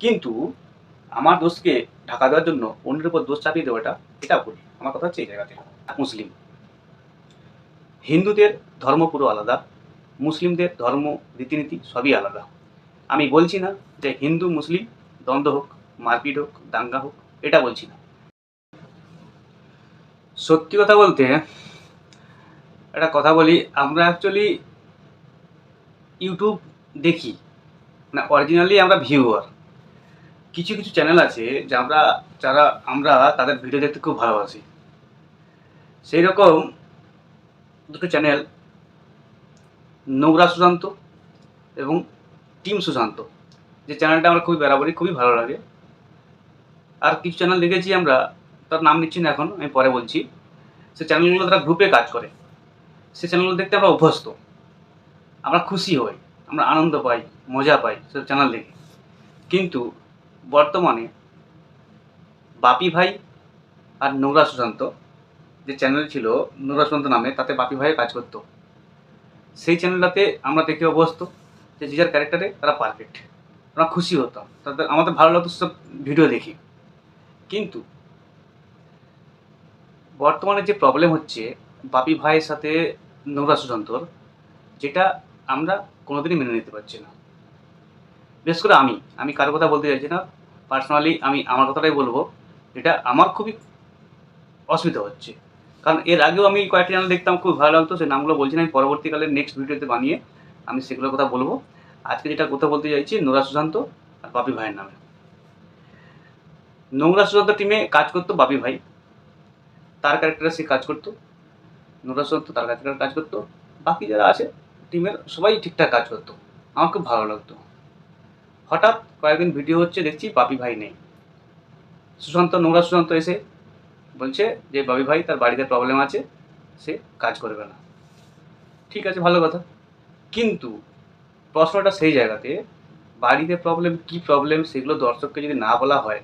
কিন্তু আমার দোষকে ঢাকা দেওয়ার জন্য অন্যের উপর দোষ চাপিয়ে দেওয়াটা এটা ভুল আমার কথা হচ্ছে এই জায়গাতে মুসলিম। হিন্দুদের ধর্ম পুরো আলাদা, মুসলিমদের ধর্ম, রীতিনীতি সবই আলাদা। আমি বলছি না যে হিন্দু, মুসলিম, দ্বন্দ্ব হোক, মারপিট হোক, দাঙ্গা হোক, এটা বলছি না। সত্যি কথা বলতে একটা কথা বলি, আমরা অ্যাকচুয়ালি ইউটিউব দেখি। মানে অরিজিনালি আমরা ভিউয়ার কিছু কিছু চ্যানেল আছে যে আমরা, যারা আমরা তাদের ভিডিও দেখতে খুব ভালোবাসি। সেই রকম দুটো চ্যানেল নোংরা সুশান্ত এবং টিম সুশান্ত যে চ্যানেলটা আমার খুবই বরাবরই খুবই ভালো লাগে। আর কিছু চ্যানেল দেখেছি আমরা, তার নাম নিচ্ছি না এখন, আমি পরে বলছি। সে চ্যানেলগুলো তারা গ্রুপে কাজ করে। সে চ্যানেলগুলো দেখতে আমরা অভ্যস্ত। আমরা খুশি হই, আমরা আনন্দ পাই, মজা পাই সব চ্যানেল দেখে। কিন্তু বর্তমানে বাপি ভাই আর নোংরা সুশান্ত যে চ্যানেল ছিল নোংরা সুশান্ত নামে, তাতে বাপি ভাই কাজ করতো। সেই চ্যানেলটাতে আমরা দেখে অভ্যস্ত যে যে যার ক্যারেক্টারে তারা পারফেক্ট আমরা খুশি হতাম। তাদের, আমাদের ভালো লাগতো সব ভিডিও দেখি। কিন্তু বর্তমানে যে প্রবলেম হচ্ছে বাপি ভাইয়ের সাথে নোংরা সুশান্তর, যেটা আমরা কোনোদিনই মেনে নিতে পারছি না। বিশেষ করে আমি আমি কারও কথা বলতে চাইছি না। পার্সোনালি আমি আমার কথাটাই বলব, এটা আমার খুবই অসুবিধা হচ্ছে। কারণ এর আগেও আমি কয়েকটি চ্যানেল দেখতাম খুব ভালো লাগতো, সেই নামগুলো বলছি না, আমি পরবর্তীকালে নেক্সট ভিডিওতে বানিয়ে আমি সেগুলোর কথা বলব। আজকে যেটা কথা বলতে চাইছি, নোরা সুশান্ত আর বাপি ভাইয়ের নামে। নোংরা সুশান্ত টিমে কাজ করতো বাপি ভাই। তার ক্যারেক্টারে সে কাজ করতো। নোরা সুশান্ত তার ক্যারেক্টারে কাজ করতো। বাকি যারা আছে টিমের সবাই ঠিকঠাক কাজ করতো। আমার খুব ভালো লাগতো। হঠাৎ কয়েকদিন ভিডিও হচ্ছে, দেখছি বাপি ভাই নেই। সুশান্ত, নোংরা সুশান্ত এসে বলছে যে, বাপি ভাই, তার বাড়িতে প্রবলেম আছে, সে কাজ করবে না। ঠিক আছে, ভালো কথা। কিন্তু প্রশ্নটা সেই জায়গাতে, বাড়িতে প্রবলেম কি প্রবলেম সেগুলো দর্শককে যদি না বলা হয়,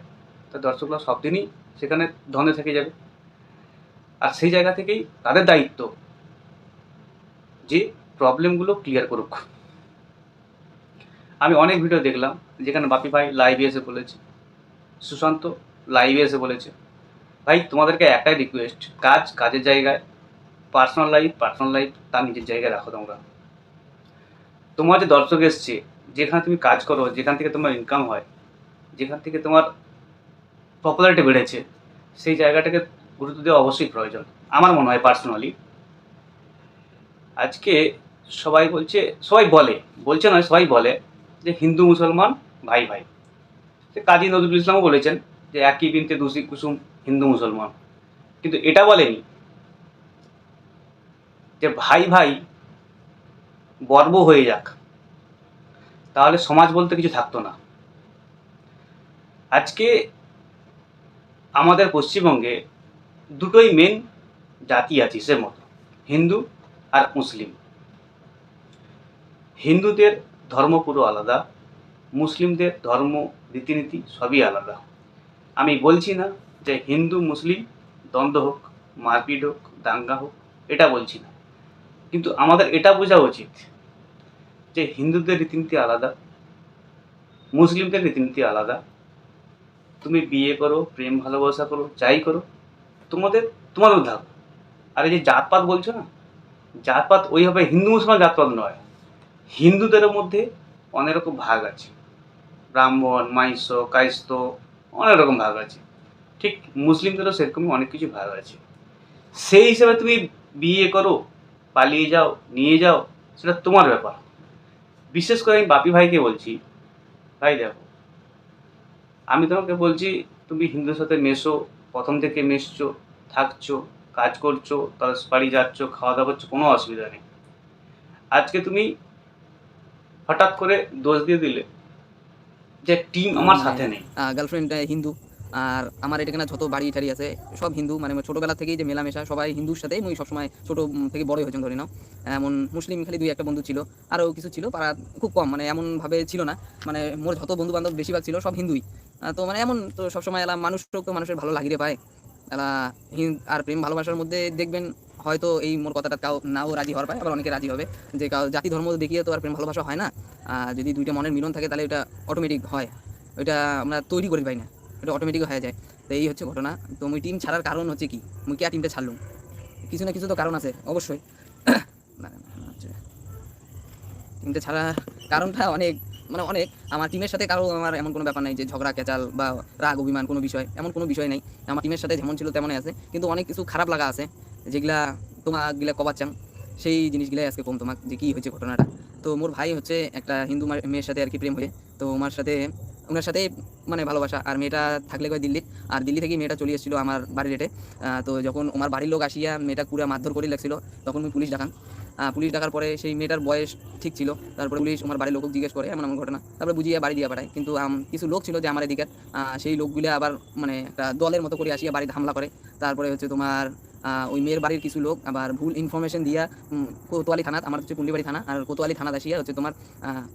তা দর্শকরা সব দিনই সেখানে ধন্দে থেকে যাবে। আর সেই জায়গা থেকেই তাদের দায়িত্ব যে প্রবলেমগুলো ক্লিয়ার করুক। আমি অনেক ভিডিও দেখলাম, যেখানে বাপি ভাই লাইভে এসে বলেছে, সুশান্ত লাইভে এসে বলেছে, ভাই, তোমাদেরকে একটাই রিকোয়েস্ট কাজ, কাজের জায়গায় পার্সোনাল লাইফ পার্সোনাল লাইফ তার নিজের জায়গায় রাখো তোমরা। তোমার যে দর্শক এসছে, যেখানে তুমি কাজ করো, যেখান থেকে তোমার ইনকাম হয়, যেখান থেকে তোমার পপুলারিটি বেড়েছে, সেই জায়গাটাকে গুরুত্ব দেওয়া অবশ্যই প্রয়োজন, আমার মনে হয় পার্সোনালি আজকে সবাই বলছে, সবাই বলে, বলছে নয়, সবাই বলে যে হিন্দু মুসলমান ভাই ভাই। সে কাজী নজরুল ইসলামও বলেছেন যে একই বিনতে দুসি কুসুম হিন্দু মুসলমান। কিন্তু এটা বলেনি যে ভাই ভাই গর্ব হয়ে যাক। তাহলে সমাজ বলতে কিছু থাকতো না। আজকে আমাদের পশ্চিমবঙ্গে দুটোই মেন জাতি আছে সে মতো। হিন্দু আর মুসলিম। হিন্দুদের ধর্ম পুরো আলাদা, মুসলিমদের ধর্ম, রীতিনীতি সবই আলাদা। আমি বলছি না যে হিন্দু, মুসলিম, দ্বন্দ্ব হোক, মারপিট হোক, দাঙ্গা হোক, এটা বলছি না। কিন্তু আমাদের এটা বোঝা উচিত যে হিন্দুদের রীতিনীতি আলাদা, মুসলিমদের রীতিনীতি আলাদা। তুমি বিয়ে করো, প্রেম ভালোবাসা করো, যাই করো, তোমাদের তোমাদের থাকো আর এই যে জাতপাত বলছো না, জাতপাত ওইভাবে হিন্দু মুসলমান জাতপাত নয়। হিন্দুদের মধ্যে অনেক রকম ভাগ আছে। ব্রাহ্মণ মাইশ্য কায়স্থ, অনেক রকম ভাগ আছে। ঠিক মুসলিমদেরও সেরকমই অনেক কিছু ভাগ আছে। সেই হিসাবে তুমি বিয়ে করো, পালিয়ে যাও, নিয়ে যাও, সেটা তোমার ব্যাপার। বিশেষ করে আমি বাপি ভাইকে বলছি, ভাই দেখো, আমি তোমাকে বলছি, তুমি হিন্দুর সাথে মেশো, প্রথম থেকে মেশছো, থাকছো, কাজ করছ তার বাড়ি যাচ্ছ, খাওয়া দাওয়া করছ, কোনো অসুবিধা নেই। আজকে তুমি হঠাৎ করে দোষ দিয়ে দিলে যে টিম আমার সাথে নেই। গার্লফ্রেন্ড হিন্দু। আর আমার এখানে যত বাড়ি টাড়ি আছে সব হিন্দু। মানে ছোটোবেলা থেকেই যে মেলামেশা সবাই হিন্দুর সাথেই মুই সবসময় ছোটো থেকে বড় হয়েছেন ধরে নাও। এমন মুসলিম খালি দুই একটা বন্ধু ছিল আরও কিছু ছিল পাড়া খুব কম মানে এমনভাবে ছিল না। মানে মোর যত বন্ধু বান্ধব বেশিরভাগ ছিল সব হিন্দুই। তো মানে এমন তো সবসময় এলা মানুষ তো মানুষের ভালো লাগিরে পায় এলা আর প্রেম ভালোবাসার মধ্যে দেখবেন হয়তো এই মোর কথাটা কাউ নাও রাজি হওয়ার পায়, আবার অনেকে রাজি হবে। যে কাউ জাতি ধর্ম দেখিয়ে তো আর প্রেম ভালোবাসা হয় না। যদি দুইটা মনের মিলন থাকে, তাহলে এটা অটোমেটিক হয়। ওইটা আমরা তৈরি করে পাই না। এটা অটোমেটিক হয়ে যায়। তো এই হচ্ছে ঘটনা। তো মুই টিম ছাড়ার কারণ হচ্ছে কি? মুই কে টিমটা ছাড়লুম? কিছু না কিছু তো কারণ আছে, অবশ্যই। টিমটা ছাড়ার কারণটা অনেক মানে অনেক। আমার টিমের সাথে কারও আমার এমন কোনো ব্যাপার নাই যে ঝগড়া, কেচাল বা রাগ, অভিমান কোনো বিষয়, এমন কোনো বিষয় নেই। আমার টিমের সাথে যেমন ছিল তেমনই আছে। কিন্তু অনেক কিছু খারাপ লাগা আছে। যেগুলা তোমাক গিলা কবার চাং সেই জিনিসগুলাই আজকে কম তোমাক যে কী হয়েছে ঘটনাটা। তো মোর ভাই হচ্ছে একটা হিন্দু মেয়ের সাথে আর কি প্রেম হয়ে, তো ওনার সাথে ওনার সাথে মানে ভালোবাসা। আর মেয়েটা থাকলে কয় দিল্লি, আর দিল্লি থেকে মেয়েটা চলে এসেছিল আমার বাড়ির রেটে তো যখন আমার বাড়ির লোক আসিয়া মেয়েটা কুড়া মারধর করে লাগছিল, তখন আমি পুলিশ ডাকান পুলিশ ডাকার পরে সেই মেয়েটার বয়স ঠিক ছিল, তারপরে পুলিশ আমার বাড়ির লোক জিজ্ঞেস করে, এমন এমন ঘটনা। তারপরে বুঝিয়ে বাড়ি দিয়ে পাঠায়। কিন্তু কিছু লোক ছিল যে আমার এদিকে সেই লোকগুলো আবার মানে একটা দলের মতো করে আসিয়া বাড়িতে হামলা করে। তারপরে হচ্ছে তোমার ওই মেয়ের বাড়ির কিছু লোক আবার ভুল ইনফরমেশন দিয়া কোতোয়ালি থানা আমার হচ্ছে কুন্ডিবাড়ি থানা, আর কোতোয়ালি থানা আসিয়া হচ্ছে তোমার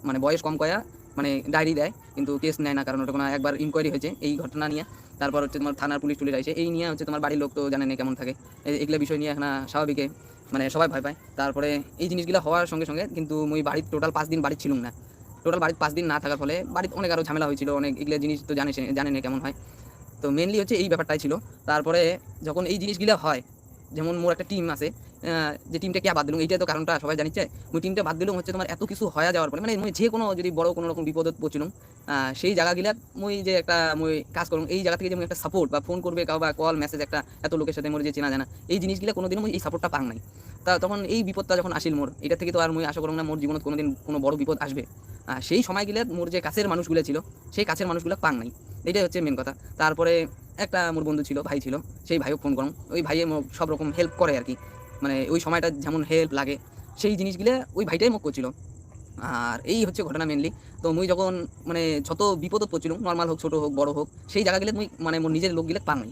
মানে বয়স কম কয়া মানে ডায়েরি দেয়, কিন্তু কেস নেয় না, কারণ ওটা কোনো একবার ইনকোয়ারি হয়েছে এই ঘটনা নিয়ে। তারপর হচ্ছে তোমার থানার পুলিশ টুলিশ আসে এই নিয়ে হচ্ছে তোমার বাড়ির লোক তো জানে না কেমন থাকে। এগুলো বিষয় নিয়ে এখন স্বাভাবিকে মানে সবাই ভয় পায়। তারপরে এই জিনিসগুলো হওয়ার সঙ্গে সঙ্গে কিন্তু মুই বাড়ির টোটাল পাঁচ দিন বাড়ি ছিলাম না। টোটাল বাড়ির পাঁচ দিন না থাকার ফলে বাড়িতে অনেক আরও ঝামেলা হয়েছিল, অনেক এগুলো জিনিস তো জানে জানে না কেমন হয়। তো মেনলি হচ্ছে এই ব্যাপারটাই ছিল। তারপরে যখন এই জিনিসগুলো হয় যেমন মোর একটা টিম আছে যে টিমটা কে বাদ দিলুম? এইটা তো কারণটা, সবাই জানিচ্ছে। মুই টিমটা বাদ দিলুম হচ্ছে তোমার এত কিছু হয়ে যাওয়ার পরে মানে মুই যে কোনো যদি বড় কোনো রকম বিপদত পড়ছিলাম সেই জায়গাগুলা মুই যে একটা মুই কাজ করুম, এই জায়গা থেকে যে একটা সাপোর্ট বা ফোন করবে কাউ বা কল মেসেজ একটা, এত লোকের সাথে মোর যে চেনা জানা, এই জিনিসগুলো কোনোদিনও মুই এই সাপোর্টটা পাং নাই। তা তখন এই বিপদটা যখন আসিল মোর, এটা থেকে তো আর মুই আশা করুম না মোর জীবনত কোনোদিন কোনো বড় বিপদ আসবে। সেই সময়গুলো মোর যে কাছের মানুষগুলো ছিল, সেই কাছের মানুষগুলো পাং নাই। এটাই হচ্ছে মেন কথা। তারপরে একটা মোর বন্ধু ছিল, ভাই ছিল, সেই ভাইও ফোন করুন ওই ভাইয়ে সব রকম হেল্প করে আর কি। মানে ওই সময়টা যেমন হেল্প লাগে, সেই জিনিসগুলো ওই ভাইটাই মোক করছিল। আর এই হচ্ছে ঘটনা মেনলি তো মুই যখন মানে যত বিপদত পড়ছিলাম নর্মাল হোক, ছোট হোক, বড় হোক, সেই জায়গাগুলো মুই মানে মোর নিজের লোকগুলো পাং নাই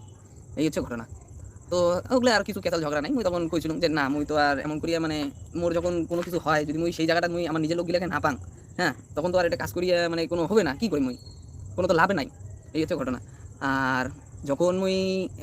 এই হচ্ছে ঘটনা। তো ওগুলো আর কিছু কেতাল ঝগড়া নাই। মুই তখন কইছিলাম যে, না, মুই তো আর এমন করিয়া মানে মোর যখন কোনো কিছু হয়, যদি মুই সেই জায়গাটা মুই আমার নিজের লোকগুলোকে না পাং হ্যাঁ তখন তো আর এটা কাজ করিয়া মানে কোনো হবে না, কি করি মুই? কোনো তো লাভ নাই। এই হচ্ছে ঘটনা। আর যখন মুই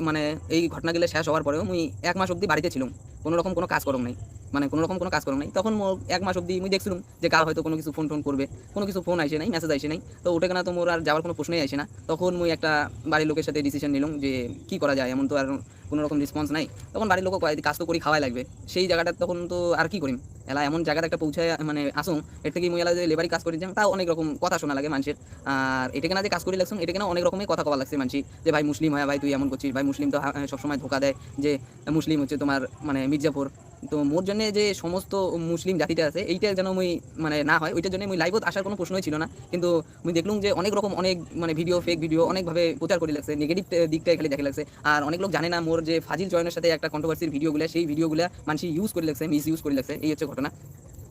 মানে এই ঘটনাগুলো শেষ হওয়ার পরেও মুই এক মাস অবধি বাড়িতে ছিলাম। কোনো রকম কোনো কাজ করম নাই। মানে কোনো রকম কোনো কাজ করম নাই। তখন এক মাস অবধি মুই দেখছিলাম যে কার হয়তো কোনো কিছু ফোন টোন করবে, কোনো কিছু ফোন আসে নাই মেসেজ আসে নাই। তো ওটা কেনা তো মোর আর যাওয়ার কোনো প্রশ্নই আসে না। তখন মুই একটা বাড়ির লোকের সাথে ডিসিশন নিলাম যে কি করা যায়, এমন তো আর কোনো রকম রেসপন্স নাই। তখন বাড়ির লোক কয়, কাজ তো করি, খাওয়াই লাগবে। সেই জায়গাটা তখন তো আর কি করিম? এলা এমন জায়গাটা একটা পৌঁছায় মানে আসুন, এর থেকে মুই এলা যে লেবারি কাজ করি যাম তাও অনেক রকম কথা শোনা লাগে মানুষের। আর এটা কেনা যে কাজ করি লাগছুন এটা কেনা অনেক রকমের কথা কওয়া লাগছে মানুষ যে ভাই মুসলিম হয়, ভাই তুই এমন করছিস, ভাই মুসলিম তো সবসময় ধোকা দেয়, যে মুসলিম হচ্ছে তোমার মানে মির্জাপুর। তো মোর জন্য যে সমস্ত মুসলিম জাতিটা আছে, এইটা যেন মুই মানে না হয়, ওইটার জন্য মুই লাইভত আসার কোনো প্রশ্নই ছিল না। কিন্তু মুই দেখলুম যে অনেক রকম অনেক মানে ভিডিও ফেক ভিডিও অনেকভাবে প্রচার করে লাগছে নেগেটিভ দিকটাই খালি দেখে লাগছে। আর অনেক লোক জানে না মোর যে ফাজিল চয়নের সাথে একটা কন্ট্রোভার্সির ভিডিওগুলো সেই ভিডিওগুলো মানুষ ইউজ করে লাগছে মিস ইউজ করে লাগছে, এই হচ্ছে ঘটনা।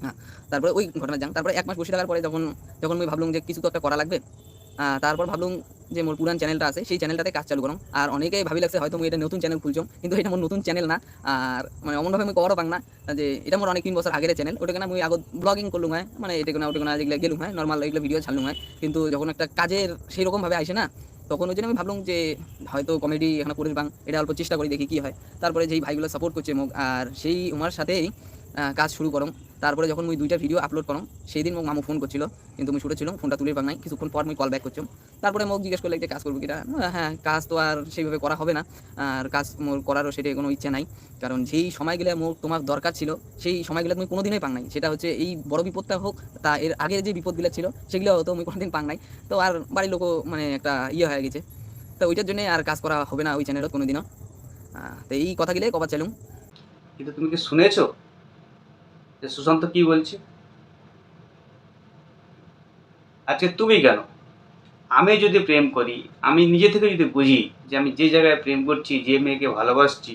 হ্যাঁ তারপরে ওই ঘটনা যান তারপরে এক মাস বসে থাকার পরে যখন যখন আমি ভাবলাম যে কিছু তো একটা করা লাগবে তারপর ভাবলাম যে মোর পুরান চ্যানেলটা আছে, সেই চ্যানেলটাতে কাজ চালু করুন আর অনেকেই ভাবি লাগছে হয়তো মুই এটা নতুন চ্যানেল খুলছম, কিন্তু এটা মোর নতুন চ্যানেল না। আর মানে অমনভাবে আমি কবারও পাং না যে এটা মোর অনেক তিন বছর আগের চ্যানেল। ওটা কেন মুই আগত ব্লগিং করলুম হয় মানে এটা কোনো ওটা কোনো যেগুলো গেলুম হয় নর্মাল এগুলো ভিডিও ছাড়লুম হয়। কিন্তু যখন একটা কাজের সেই রকমভাবে আসে না, তখন ওই জন্য আমি ভাবলাম যে হয়তো কমেডি এখানে করে বাং এটা অল্প চেষ্টা করি দেখি কি হয়। তারপরে যেই ভাইগুলো সাপোর্ট করছে মোক, আর সেই আমার সাথেই কাজ শুরু করম। তারপরে যখন মুই দুইটা ভিডিও আপলোড করম সেই দিন মোক মামু ফোন করছিল, কিন্তু মুই ছিলাম ফোনটা তুলে পাং নাই। কিছুক্ষণ পর মুই কল ব্যাক করছিলাম তারপরে মোক জিজ্ঞেস করলে যে, কাজ করব কিনা হ্যাঁ কাজ তো আর সেইভাবে করা হবে না। আর কাজ মোর করারও সেটা কোনো ইচ্ছা নাই। কারণ যেই সময়গুলো মোর তোমার দরকার ছিল, সেই সময়গুলো তুমি কোনোদিনই পাং নাই। সেটা হচ্ছে এই বড় বিপদটা হোক, তা এর আগের যে বিপদগুলো ছিল, সেগুলো হয়তো আমি কোনোদিন পাং নাই। তো আর বাড়ির লোকও মানে একটা ইয়ে হয়ে গেছে। তো ওইটার জন্য আর কাজ করা হবে না ওই চ্যানেলত কোনোদিনও। তো এই কথাগুলো কবার চালুম কিন্তু তুমি কি শুনেছো? যে সুশান্ত কি বলছে? আজকে তুমি কেন? আমি যদি প্রেম করি, আমি নিজে থেকে যদি বুঝি যে আমি যে জায়গায় প্রেম করছি, যে মেয়েকে ভালোবাসছি,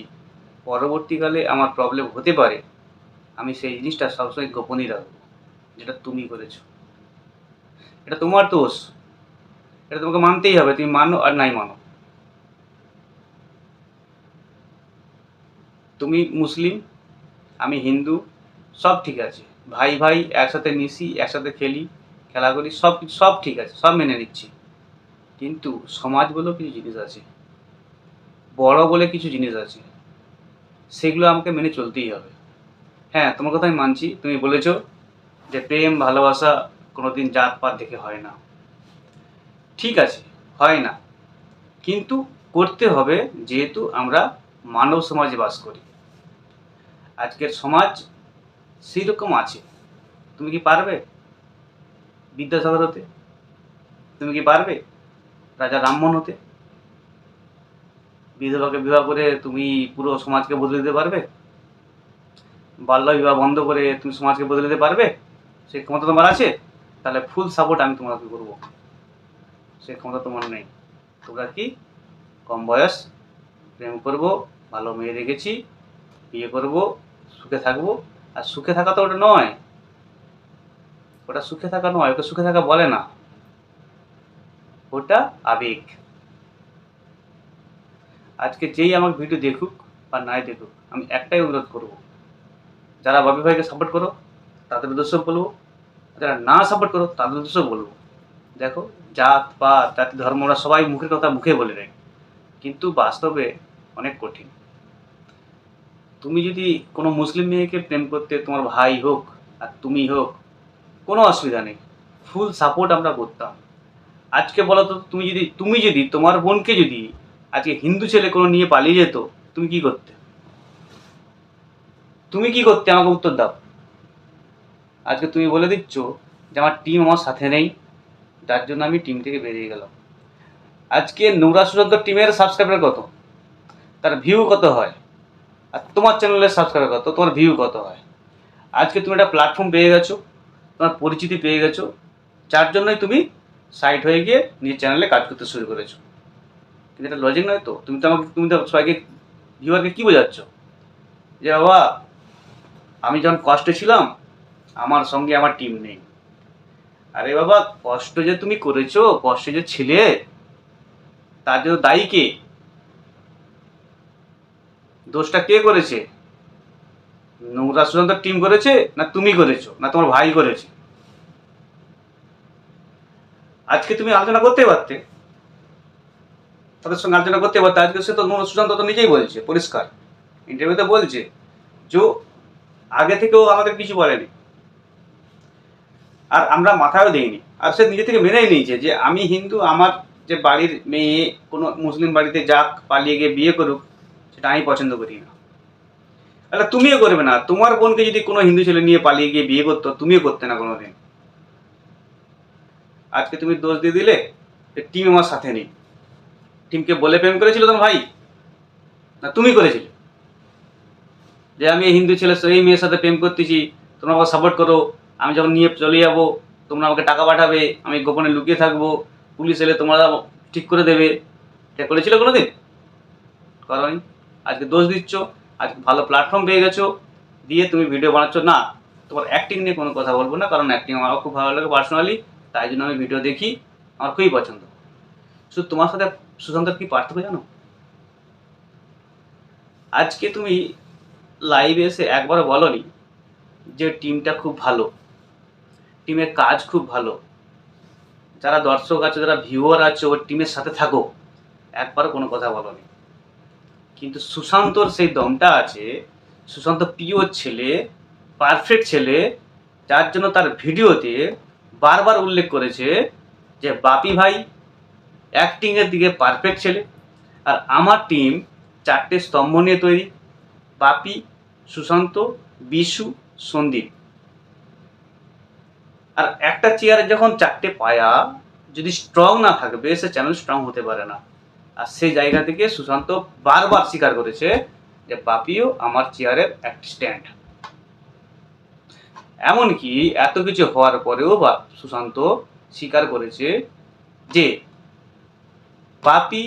পরবর্তীকালে আমার প্রবলেম হতে পারে, আমি সেই জিনিসটা সবসময় গোপনই রাখব, যেটা তুমি করেছ। এটা তোমার দোষ। এটা তোমাকে মানতেই হবে, তুমি মানো আর নাই মানো। তুমি মুসলিম, আমি হিন্দু সব ঠিক আছে। ভাই ভাই, একসাথে মিশি, একসাথে খেলি, খেলা করি, সব সব ঠিক আছে, সব মেনে নিচ্ছি। কিন্তু সমাজ বলেও কিছু জিনিস আছে, বড় বলে কিছু জিনিস আছে, সেগুলো আমাকে মেনে চলতেই হবে। হ্যাঁ তোমার কথা আমি মানছি, তুমি বলেছ যে প্রেম, ভালোবাসা কোনোদিন জাতপাত দেখে হয় না। ঠিক আছে, হয় না। কিন্তু করতে হবে যেহেতু আমরা মানব সমাজে বাস করি। আজকের সমাজ সেই রকম আছে। তুমি কি পারবে? বিদ্যাসাগর হতে? তুমি কি পারবে? রাজা রামমোহন হতে? বিধবাকে বিবাহ করে তুমি পুরো সমাজকে বদলে দিতে পারবে? বাল্য বিবাহ বন্ধ করে তুমি সমাজকে বদলে দিতে পারবে? সেই ক্ষমতা তোমার আছে? তাহলে ফুল সাপোর্ট আমি তোমাকে করব। সে ক্ষমতা তোমার নেই। তোমরা কি কম বয়স, প্রেম করব, ভালো মেয়ে রেখেছি বিয়ে করব, সুখে থাকব আর সুখে থাকা তো ওটা নয়। ওটা সুখে থাকা নয়, ওকে সুখে থাকা বলে না। ওটা আবেগ। আজকে যেই আমার ভিডিও দেখুক বা নাই দেখুক, আমি একটাই অনুরোধ করব। যারা বাবি ভাইকে সাপোর্ট করো, তাদের উদ্দেশ্য বলব। যারা না সাপোর্ট করো, তাদের উদ্দেশ্য বলব। দেখো, জাত, পাত, জাতি, ধর্ম, ওরা সবাই মুখের কথা মুখে বলে দেয় কিন্তু বাস্তবে অনেক কঠিন। তুমি যদি কোনো মুসলিম মেয়েকে প্রেম করতে তোমার ভাই হোক আর তুমি হোক, কোনো অসুবিধা নেই। ফুল সাপোর্ট আমরা করতাম। আজকে বলো তো তুমি যদি তুমি যদি, তোমার বোনকে যদি আজকে হিন্দু ছেলে কোনো নিয়ে পালিয়ে যেত, তুমি কি করতে? তুমি কি করতে? আমাকে উত্তর দাও। আজকে তুমি বলে দিচ্ছ যে আমার টিম আমার সাথে নেই, যার জন্য আমি টিম থেকে বেরিয়ে গেলাম। আজকে নোংরা সুরন্ত টিমের সাবস্ক্রাইবার কত? তার ভিউ কত হয়? তোমার চ্যানেলের সাবস্ক্রাইবার কত? তোমার ভিউ কত হয়? আজকে তুমি একটা প্ল্যাটফর্ম পেয়ে গেছো, তোমার পরিচিতি পেয়ে গেছো, যার জন্যই তুমি সাইট হয়ে গিয়ে নিজের চ্যানেলে কাজ করতে শুরু করেছ। কিন্তু এটা লজিক নয় তো? তুমি তো আমাকে, তুমি তো সবাইকে ভিউয়ারকে কী বোঝাচ্ছ? যে বাবা, আমি যখন কষ্টে ছিলাম, আমার সঙ্গে আমার টিম নেই। আরে বাবা, কষ্ট যে তুমি করেছ, কষ্টে যে ছিলে, তার জন্য দায়ী কে? দোষটা কে করেছে? নোংরা সুশান্ত টিম করেছে না তুমি করেছ? না তোমার ভাই করেছে? আজকে তুমি আলোচনা করতে পারতে। তাদের সঙ্গে আলোচনা করতে পারতে। আজকে সে তো সুশান্ত তো নিজেই বলছে, পরিষ্কার। ইন্টারভিউতে বলছে যে, আগে থেকেও আমাদের কিছু বলেনি। আর আমরা মাথাও দেইনি। আর সে নিজে থেকে মেনেই নিয়েছে যে, আমি হিন্দু, আমার যে বাড়ির মেয়ে, কোনো মুসলিম বাড়িতে যাক, পালিয়ে গিয়ে বিয়ে করুক সেটা আমি পছন্দ করি না। তাহলে তুমিও করবে না। তোমার বোনকে যদি কোনো হিন্দু ছেলে নিয়ে পালিয়ে গিয়ে বিয়ে করতো, তুমিও করতে না কোনোদিন। আজকে তুমি দোষ দিয়ে দিলে টিম আমার সাথে নেই। টিমকে বলে প্রেম করেছিল তোমার ভাই? না, তুমি করেছিলে? যে আমি হিন্দু ছেলে এই মেয়ের সাথে প্রেম করতেছি, তোমরা আমাকে সাপোর্ট করো। আমি যখন নিয়ে চলে যাব, তোমরা আমাকে টাকা পাঠাবে, আমি গোপনে লুকিয়ে থাকব, পুলিশ এলে তোমরা ঠিক করে দেবে। এটা করেছিল কোনোদিন? করনি। আজকে দোষ দিচ্ছ, আজকে ভালো প্ল্যাটফর্ম পেয়ে গেছো, দিয়ে তুমি ভিডিও বানাচ্ছ। না, তোমার অ্যাক্টিং নিয়ে কোনো কথা বলব না, কারণ অ্যাক্টিং আমারও খুব ভালো লাগে পার্সোনালি তাই জন্য আমি ভিডিও দেখি, আমার খুবই পছন্দ। শুধু তোমার সাথে সুশান্তর কি পার্থক্য জানো? আজকে তুমি লাইভে এসে একবার বলনি যে টিমটা খুব ভালো টিমের কাজ খুব ভালো। যারা দর্শক আছে, যারা ভিউয়ার আছে টিমের সাথে থাকো একবার কোনো কথা বলনি। কিন্তু সুশান্তর সেই দমটা আছে, সুশান্ত পিওর ছেলে পারফেক্ট ছেলে, যার জন্য তার ভিডিওতে বারবার উল্লেখ করেছে যে, বাপি ভাই অ্যাক্টিংয়ের দিকে পারফেক্ট ছেলে আর আমার টিম চারটে স্তম্ভ নিয়ে তৈরি। বাপি, সুশান্ত, বিশু, সন্দীপ। আর একটা চেয়ারে যখন চারটে পায়া, যদি স্ট্রং না থাকবে, সে চ্যানেল স্ট্রং হতে পারে না। আর সেই জায়গা থেকে সুশান্ত বারবার স্বীকার করেছে যে বাপিও আমার চেয়ারের একটি স্ট্যান্ড। এমনকি এত কিছু হওয়ার পরেও বা সুশান্ত স্বীকার করেছে যে বাপি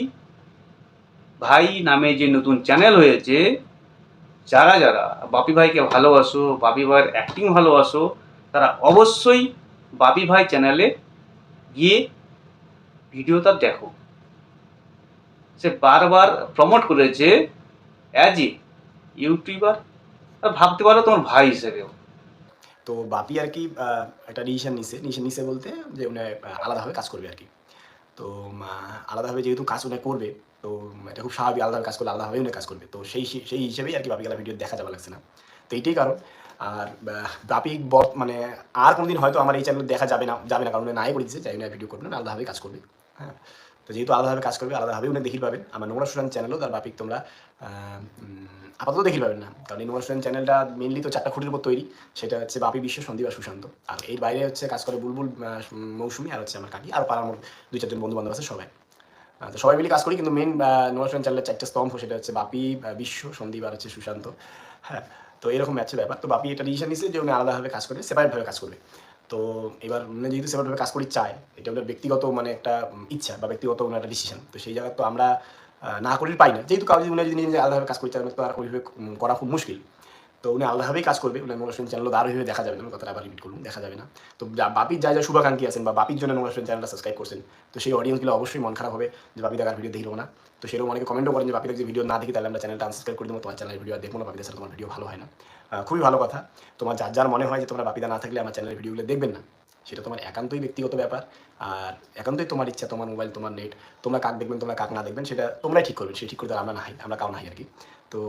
ভাই নামে যে নতুন চ্যানেল হয়েছে, যারা যারা বাপি ভাইকে ভালোবাসো, বাপি ভাইয়ের অ্যাক্টিং ভালোবাসো, তারা অবশ্যই বাপি ভাই চ্যানেলে গিয়ে ভিডিওটা দেখো। সে বারবার প্রমোট করেছে অ্যাজ এ ইউটিউবার ভাবতে পারো তোমার ভাই হিসেবেও। তো বাপি আর কি একটা ডিসিশন নিছে। ডিসিশন নিছে বলতে যে উনি আলাদাভাবে কাজ করবে আর কি। তো আলাদাভাবে যেহেতু কাজ উনি করবে, তো এটা খুব স্বাভাবিক আলাদাভাবে কাজ করলে আলাদাভাবে উনি কাজ করবে। তো সেই সেই হিসেবেই আর কি বাপি গেলা ভিডিও দেখা যাবে লাগছে না। তো এইটাই কারণ। আর বাপি বর- মানে আর কোনোদিন হয়তো আমার এই চ্যানেল দেখা যাবে না যাবে না। কারণ নাই করে দিচ্ছে চাই উনি ভিডিও করবে না আলাদাভাবে কাজ করবে। হ্যাঁ। তো যেহেতু আলাদাভাবে কাজ করবে আলাদাভাবে উনি দেখি পাবেন। আমার নোংরা স্টুডেন্ট চ্যানেলও তার বাপিক তোমরা আপাতত দেখি পাবেন না। কারণ এই নোংরা স্টুডেন্ট চ্যানেলটা মেনলি তো চারটা খুঁটির উপর তৈরি। সেটা হচ্ছে বাপি বিশ্ব, সন্দীপ আর সুশান্ত। আর এর বাইরে হচ্ছে কাজ করে বুলবুল মৌসুমি আর হচ্ছে আমার কাকি। আর পাড়ার মোট দুই চারজন বন্ধু বান্ধব আছে সবাই। তো সবাই মিলে কাজ করি, কিন্তু মেন নোংরা স্টুডেন্ট চ্যানেলের চারটা স্তম্ভ, সেটা হচ্ছে বাপি বিশ্ব, সন্দীপ আর হচ্ছে সুশান্ত। হ্যাঁ তো এরকম ম্যাচের ব্যাপার। তো বাপি এটা ডিসিশন নিচ্ছে যে উনি আলাদাভাবে কাজ করবে সেপারেটভাবে কাজ করবে। তো এবার মানে যেহেতু সেভাবে কাজ করি চায় এটা ওদের ব্যক্তিগত মানে একটা ইচ্ছা বা ব্যক্তিগত ওনার একটা ডিসিশন তো সেই জায়গায় তো আমরা না করি পাই না। যেহেতু কাউ যদি আলাদাভাবে কাজ করি চায় তো আর ওইভাবে করা খুব মুশকিল। তো উনি আলাদাভাবেই কাজ করবে উনি নোংরা চ্যানেল দাঁড় হয়ে দেখা যাবে না কথাটা আবার রিপিট করুন দেখা যাবে না। তো বাপির যা যা শুভাকাঙ্ক্ষী আছেন বা বাপির জন্য নোংরা চ্যানেলটা সাবস্ক্রাইব করছেন, তো সেই অডিয়েন্সগুলো অবশ্যই মন খারাপ হবে যে বাপি দেখার ভিডিও দেখল না। তো সেরকম অনেকে কমেন্টও করেন যে বাপিদের যে ভিডিও না দেখি তাহলে আমরা চ্যানেলটা আনসাবস্ক্রাইব করে দেবো, তোমার চ্যানেলের ভিডিও আর দেখব না, বাপিদের সাথে তোমার ভিডিও ভালো হয় না। খুবই ভালো কথা। তোমার যার যার মনে হয় যে তোমরা বাপিদা না থাকলে আমার চ্যানেলের ভিডিওগুলো দেখবেন না। সেটা তোমার একান্তই ব্যক্তিগত ব্যাপার, আর একান্তই তোমার ইচ্ছা, তোমার মোবাইল তোমার নেট তোমরা কাক দেখবেন, তোমরা কাক না দেখবেন, সেটা তোমরাই ঠিক করবে, সে ঠিক করতে আমরা না আমরা কাউ নাই আর কি। তো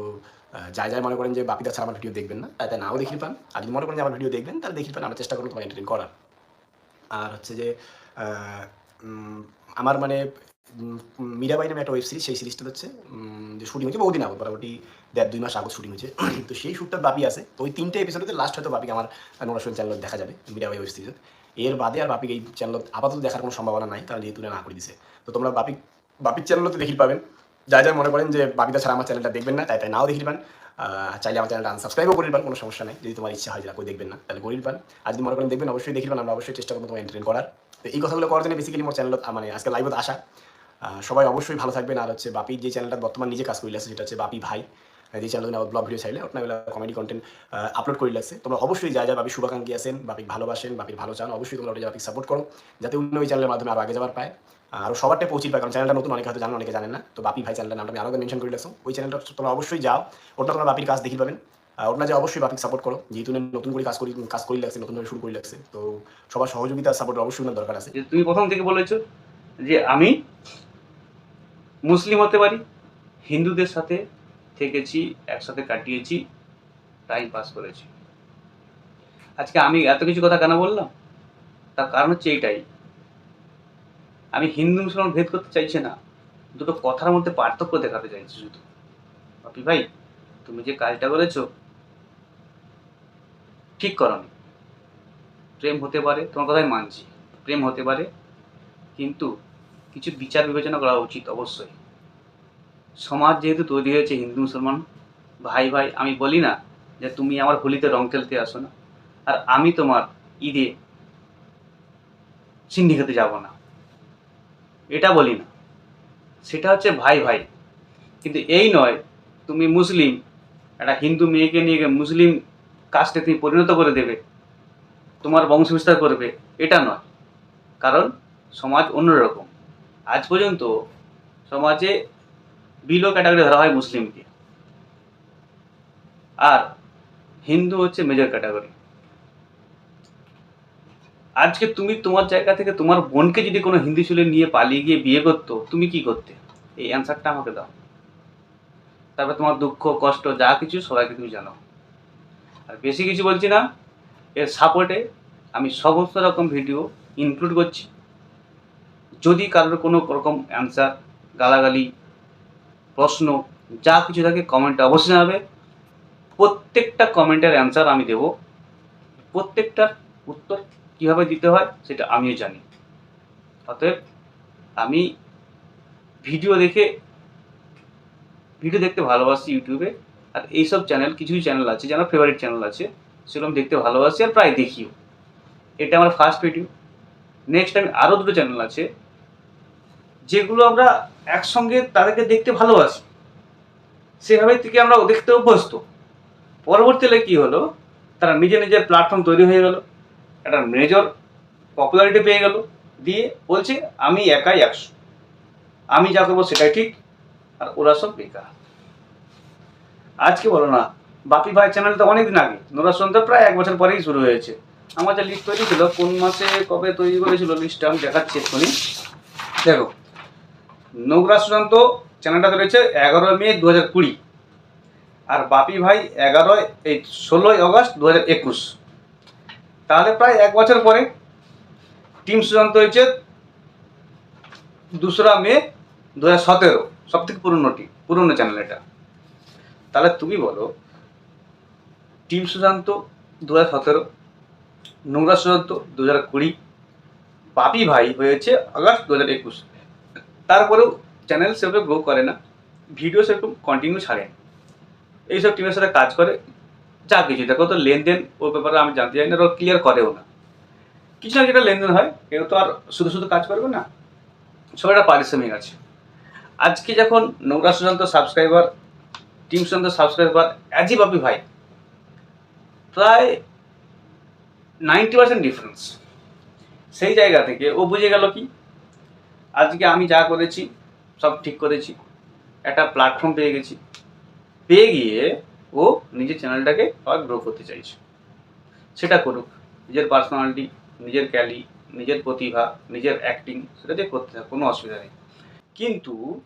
যাই যাই মনে করেন যে বাপিদা ছাড়া আমার ভিডিও দেখবেন না তাই নাও দেখি পান আর যদি মনে করেন যে আমার ভিডিও দেখবেন, তাহলে দেখি পান আমরা চেষ্টা করব তোমার এন্টারটেন করার। আর হচ্ছে যে আমার মানে মীরাবাই নামে একটা ওয়েব সিরিজ সেই সিরিজটা হচ্ছে যে শুটিং হচ্ছে বহুদিন আগে মোটামুটি দেড় দুই মাস আগত শুটিং হচ্ছে তো সেই শ্যুটটা বাপি আছে। তো ওই তিনটে এপিসোডে লাস্ট হয়তো বাপিকে আমার নোরাশন চ্যানেল দেখা যাবে মীরাবাই ওয়েব সিরিজ এর বাদে আর বাপিকে এই চ্যানেল আপাতত দেখার কোনো সম্ভাবনা নাই কারণ যেহেতু না করে দিছে। তো তোমরা বাপি, বাপির চ্যানেলতে দেখি পাবেন। যা যা মনে করেন যে বাপিদা ছাড়া আমার চ্যানেলটা দেখবেন না তাই তাই নাও দেখি পান আহ, চাইলে আমার চ্যানেলটা আনসাবস্ক্রাইবও করে পান কোনো সমস্যা নেই। যদি তোমার ইচ্ছা হয় যেটা কেউ দেখবেন না তাহলে করে পান আর যদি মনে করেন দেখবেন অবশ্যই দেখি পান আমরা অবশ্যই চেষ্টা করব তোমার এন্টারটেন করার। তো এই কথাগুলো করার জন্য বেসিক্যালি আমার চ্যানেল মানে আজকে লাইভত আসা। সবাই অবশ্যই ভালো থাকবেন। আর হচ্ছে বাপির যে চ্যানেলটা বর্তমান নিজে কাজ করে লাগছে সেটা হচ্ছে বাপি ভাই। যে চ্যানেল ব্লগ ভিডিও চাইলে ওটা কমেডি কন্টেন্ট আপলোড করে লাগছে। তোমরা অবশ্যই যা যা বাপি শুভাকাঙ্ক্ষী আছেন বাপিক ভালোবাসেন বাপির ভালো চান অবশ্যই তোমরা ওটা বাপিক সাপোর্ট করো যাতে অন্য ওই চ্যানেলের মাধ্যমে আরও আগে যাবার পায়। আর পৌঁছে পায়, কারণ চ্যানেলটা নতুন, অনেকে হয়তো জানেন, অনেকে জানেন না। তো বাপি ভাই চ্যানেলটার নামটা আমি আরও মেনশন করে লাগছো ওই চ্যানেলটা তোমরা অবশ্যই যাও, ওটা তোমরা বাপির কাজ দেখি পাবেন। ওটা যে অবশ্যই বাপিক সাপোর্ট করো, যেহেতু নতুন করে কাজ করি কাজ করি লাগছে নতুনভাবে শুরু করে লাগছে। তো সবার সহযোগিতা সাপোর্ট অবশ্যই ওনার দরকার আছে। তুমি প্রথম থেকে বলেছ যে আমি মুসলিম হতে পারি, হিন্দুদের সাথে থেকেছি, একসাথে কাটিয়েছি টাইম পাস করেছি। আজকে আমি এত কিছু কথা কেন বললাম? তার কারণ হচ্ছে এইটাই। আমি হিন্দু মুসলমান ভেদ করতে চাইছি না, দুটো কথার মধ্যে পার্থক্য দেখাতে চাইছি শুধু। বাপি ভাই, তুমি যে কাজটা করেছ, ঠিক করনি। প্রেম হতে পারে, তোমার কথাই মানছি, প্রেম হতে পারে, কিন্তু কিছু বিচার বিবেচনা করা উচিত অবশ্যই। সমাজ যেহেতু তৈরি হয়েছে হিন্দু মুসলমান, ভাই ভাই, আমি বলি না যে তুমি আমার হোলিতে রং খেলতে আসো না, আর আমি তোমার ঈদে সিন্ডি খেতে যাব না। এটা বলি না। সেটা হচ্ছে ভাই ভাই। কিন্তু এই নয়, তুমি মুসলিম, একটা হিন্দু মেয়েকে নিয়ে মুসলিম কাস্টে তুমি পরিণত করে দেবে, তোমার বংশ বিস্তার করবে, এটা নয়। কারণ সমাজ অন্যরকম। আজ পর্যন্ত সমাজে বিলো ক্যাটাগরি ধরা হয় মুসলিমকে। আর হিন্দু হচ্ছে মেজর ক্যাটাগরি। আজকে তুমি তোমার জায়গা থেকে তোমার বোনকে যদি কোনো হিন্দি ছেলে নিয়ে পালিয়ে গিয়ে বিয়ে করতো, তুমি কি করতে? এই অ্যান্সারটা আমাকে দাও। তারপর তোমার দুঃখ, কষ্ট, যা কিছু সবাইকে তুমি জানো আর বেশি কিছু বলছি না, এর সাপোর্টে আমি সমস্ত রকম ভিডিও ইনক্লুড করছি। যদি কারোর কোনো রকম অ্যান্সার গালাগালি, প্রশ্ন, যা কিছু থাকে কমেন্টে অবশ্যই জানাবে। প্রত্যেকটা কমেন্টের অ্যান্সার আমি দেব। প্রত্যেকটার উত্তর কীভাবে দিতে হয় সেটা আমিও জানি। অতএব আমি ভিডিও দেখে, ভিডিও দেখতে ভালোবাসি ইউটিউবে, আর এইসব চ্যানেল কিছু চ্যানেল আছে, যেন ফেভারিট চ্যানেল আছে, সেরকম দেখতে ভালোবাসি আর প্রায় দেখিও। এটা আমার ফার্স্ট ভিডিও নেক্সট আমি আরও দুটো চ্যানেল আছে, যেগুলো আমরা একসঙ্গে তাদেরকে দেখতে ভালোবাসি। সেভাবে থেকে আমরা দেখতে অভ্যস্ত। পরবর্তীকালে কি হলো, তারা নিজে নিজের প্ল্যাটফর্ম তৈরি হয়ে গেল। একটা মেজর পপুলারিটি পেয়ে গেল, দিয়ে বলছে, আমি একাই একশো। আমি যা করব সেটাই ঠিক, আর ওরা সব বেকার। আজকে বলো না, বাপি ভাই চ্যানেল তো অনেকদিন আগে, নোরা সন্ধ্যা প্রায় এক বছর পরেই শুরু হয়েছে। আমার যে লিস্ট তৈরি ছিল, কোন মাসে কবে তৈরি করেছিল লিস্টটা আমি দেখাচ্ছি এক্ষুনি। দেখো, নোংরা সুশান্ত চ্যানেলটা রয়েছে এগারো মে দু হাজার কুড়ি, আর বাপি ভাই এগারোই, এই ষোলোই অগস্ট দু হাজার একুশ। তাহলে প্রায় এক বছর পরে টিম সুশান্ত হয়েছে দোসরা মে দু হাজার সতেরো সব থেকে পুরোনোটি পুরোনো চ্যানেল এটা। তাহলে তুমি বলো, টিম সুশান্ত দু হাজার সতেরো, নোংরা সুশান্ত দু হাজার কুড়ি, পাপি ভাই হয়েছে আগস্ট দু হাজার একুশ। তারপরেও চ্যানেল সেভাবে গ্রো করে না ভিডিও সেরকম কন্টিনিউ ছাড়ে এইসব টিমের সাথে কাজ করে যা কিছু, দেখো তো লেনদেন ওর ব্যাপারে আমি জানতে চাই না, ওরা ক্লিয়ার করেও না। কিছু না যেটা লেনদেন হয়, কেউ তো আর শুধু শুধু কাজ করবে না সবার একটা পারিশ্রমিক আছে। আজকে যখন নোংরা Sushant subscriber team Sushant subscriber অ্যাজি বাপি ভাই, প্রায় নাইনটি পার্সেন্ট ডিফারেন্স সেই জায়গা থেকে ও বুঝে গেল কি, আজকে আমি যা করেছি, সব ঠিক করেছি, একটা প্ল্যাটফর্ম পেয়ে গেছি। পেয়ে গিয়ে ও নিজের চ্যানেলটাকে আবার গ্রো করতে চাইছে। সেটা করুক। নিজের পার্সোনালিটি নিজের ক্যালি, নিজের প্রতিভা, নিজের অ্যাক্টিং সেটা দিয়ে করতে থাকে কোনো অসুবিধা নেই। কিন্তু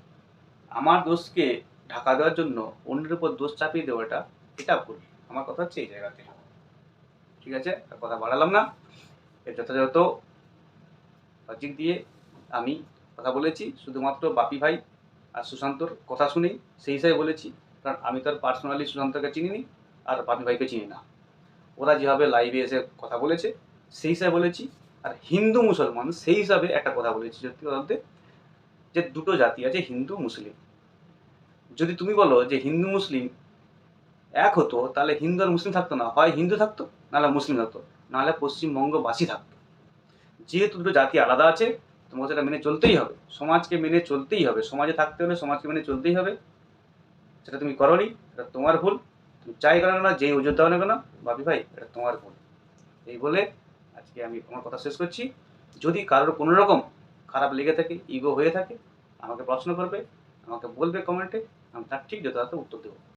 আমার দোষকে ঢাকা দেওয়ার জন্য অন্যের উপর দোষ চাপিয়ে দেওয়াটা এটা ভুল। আমার কথা হচ্ছে এই জায়গাতে। ঠিক আছে? কথা বাড়ালাম না। এর যথাযথ লজিক দিয়ে আমি কথা বলেছি। শুধুমাত্র বাপি ভাই আর সুশান্তর কথা শুনেই সেই হিসাবে বলেছি। কারণ আমি তো আর পার্সোনালি সুশান্তকে চিনিনি আর বাপি ভাইকে চিনি না। ওরা যেভাবে লাইভে এসে কথা বলেছে, সেই হিসাবে বলেছি। আর হিন্দু মুসলমান সেই হিসাবে একটা কথা বলেছি সত্যি কথা যে দুটো জাতি আছে হিন্দু, মুসলিম। যদি তুমি বলো যে হিন্দু, মুসলিম এক হতো, তাহলে হিন্দু আর মুসলিম থাকতো না। হয় হিন্দু থাকতো, নাহলে মুসলিম থাকতো। নাহলে পশ্চিমবঙ্গবাসী থাকতো। যেহেতু দুটো জাতি আলাদা আছে তোমাকে সেটা মেনে চলতেই হবে। সমাজকে মেনে চলতেই হবে। সমাজে থাকতে হলে সমাজকে মেনে চলতেই হবে। সেটা তুমি করনি, এটা তোমার ভুল। তুমি চাই করো না যেই ওজন দাও না কেন বাপি ভাই, এটা তোমার ভুল। এই বলে আজকে আমি আমার কথা শেষ করছি। যদি কারোর কোনো রকম খারাপ লেগে থাকে ইগো হয়ে থাকে, আমাকে প্রশ্ন করবে, আমাকে বলবে কমেন্টে আমি তার ঠিক যথাযথ উত্তর দেবো।